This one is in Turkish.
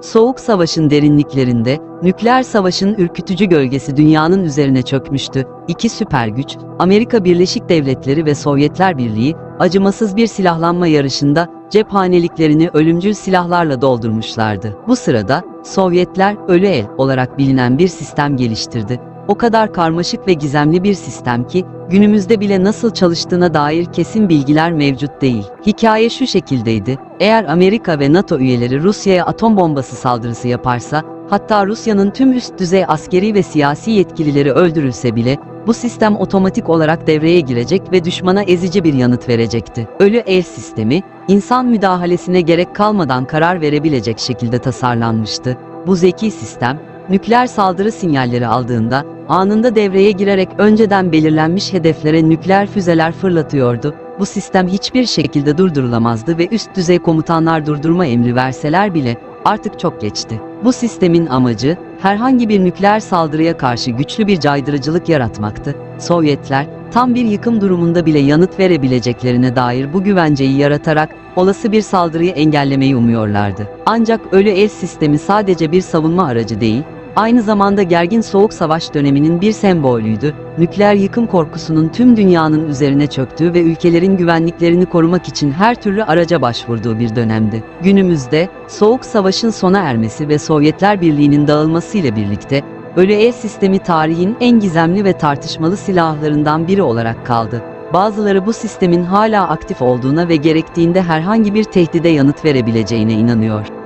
Soğuk Savaş'ın derinliklerinde, nükleer savaşın ürkütücü gölgesi dünyanın üzerine çökmüştü. İki süper güç, Amerika Birleşik Devletleri ve Sovyetler Birliği, acımasız bir silahlanma yarışında cephaneliklerini ölümcül silahlarla doldurmuşlardı. Bu sırada, Sovyetler ölü el olarak bilinen bir sistem geliştirdi. O kadar karmaşık ve gizemli bir sistem ki, günümüzde bile nasıl çalıştığına dair kesin bilgiler mevcut değil. Hikaye şu şekildeydi, eğer Amerika ve NATO üyeleri Rusya'ya atom bombası saldırısı yaparsa, hatta Rusya'nın tüm üst düzey askeri ve siyasi yetkilileri öldürülse bile, bu sistem otomatik olarak devreye girecek ve düşmana ezici bir yanıt verecekti. Ölü el sistemi, insan müdahalesine gerek kalmadan karar verebilecek şekilde tasarlanmıştı. Bu zeki sistem, nükleer saldırı sinyalleri aldığında, anında devreye girerek önceden belirlenmiş hedeflere nükleer füzeler fırlatıyordu. Bu sistem hiçbir şekilde durdurulamazdı ve üst düzey komutanlar durdurma emri verseler bile artık çok geçti. Bu sistemin amacı herhangi bir nükleer saldırıya karşı güçlü bir caydırıcılık yaratmaktı. Sovyetler tam bir yıkım durumunda bile yanıt verebileceklerine dair bu güvenceyi yaratarak olası bir saldırıyı engellemeyi umuyorlardı. Ancak ölü el sistemi sadece bir savunma aracı değil, aynı zamanda gergin soğuk savaş döneminin bir sembolüydü. Nükleer yıkım korkusunun tüm dünyanın üzerine çöktüğü ve ülkelerin güvenliklerini korumak için her türlü araca başvurduğu bir dönemdi. Günümüzde soğuk savaşın sona ermesi ve Sovyetler Birliği'nin dağılmasıyla birlikte ölü el sistemi tarihin en gizemli ve tartışmalı silahlarından biri olarak kaldı. Bazıları bu sistemin hala aktif olduğuna ve gerektiğinde herhangi bir tehdide yanıt verebileceğine inanıyor.